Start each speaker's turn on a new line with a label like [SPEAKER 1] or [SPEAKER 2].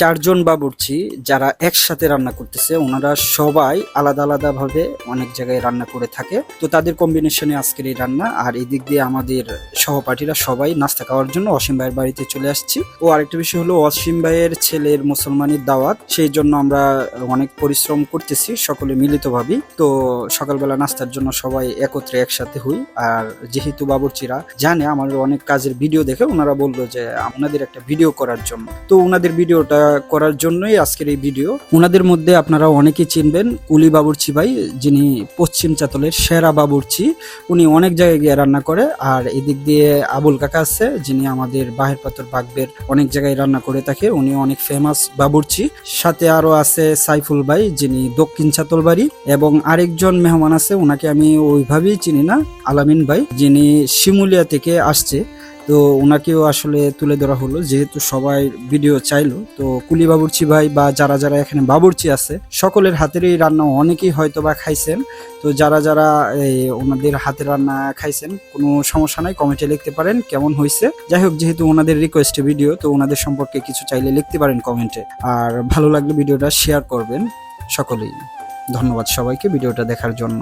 [SPEAKER 1] চারজন বাবুর্চি যারা একসাথে রান্না করতেছে, ওনারা সবাই আলাদা আলাদা ভাবে অনেক জায়গায় রান্না করে থাকে। তো তাদের কম্বিনেশনে আজকের এই রান্না আর এই দিক দিয়ে আমাদের সহপাঠীরা সবাই নাস্তা খাওয়ার জন্য অসীম ভাইয়ের বাড়িতে চলে আসছি। ও আরেকটা বিষয় হলো, অসীম ভাইয়ের ছেলের মুসলমানের দাওয়াত, সেই জন্য আমরা অনেক পরিশ্রম করতেছি সকলে মিলিতভাবেই। তো সকালবেলা নাস্তার জন্য সবাই একত্রে একসাথে হই। আর যেহেতু বাবুর্চিরা জানে, আমাদের অনেক কাজের ভিডিও দেখে ওনারা বলল যে, আপনাদের একটা ভিডিও করার জন্য। তো ওনাদের ভিডিওটা করার জন্যই আজকের এই ভিডিও ওনাদের মধ্যে আপনারা অনেকেই চিনবেন, কুলি বাবুর্চি ভাই, যিনি পশ্চিম চাতলের সেরা বাবুর্চি। উনি অনেক জায়গায় গিয়ে রান্না করে, আর এদিক দিয়ে আবুল কাকা আছে, যিনি আমাদের বাহের পাথর বাগবের অনেক জায়গায় রান্না করে থাকে। উনি অনেক ফেমাস বাবুর্চি। সাথে আরও আছে সাইফুল ভাই, যিনি দক্ষিণ চাতলবাড়ি এবং আরেকজন মেহমান আছে ওনাকে আমি ওইভাবেই চিনি না, আলামিন ভাই, যিনি শিমুলিয়া থেকে আসছে। তো ওনাকেও আসলে তুলে ধরা হলো যেহেতু সবাই ভিডিও চাইলো। তো কুলি বাবুর্চি ভাই বা যারা যারা এখানে বাবুর্চি আছে সকলের হাতের এই রান্না অনেকেই হয়তো বা খাইছেন। তো যারা যারা এই, ওনাদের হাতের রান্না খাইছেন কোনো সমস্যা নাই কমেন্টে লিখতে পারেন কেমন হয়েছে যাই হোক যেহেতু ওনাদের রিকোয়েস্টে ভিডিও তো ওনাদের সম্পর্কে কিছু চাইলে লিখতে পারেন কমেন্টে আর ভালো লাগলে ভিডিওটা শেয়ার করবেন সকলেই। ধন্যবাদ সবাইকে ভিডিওটা দেখার জন্য।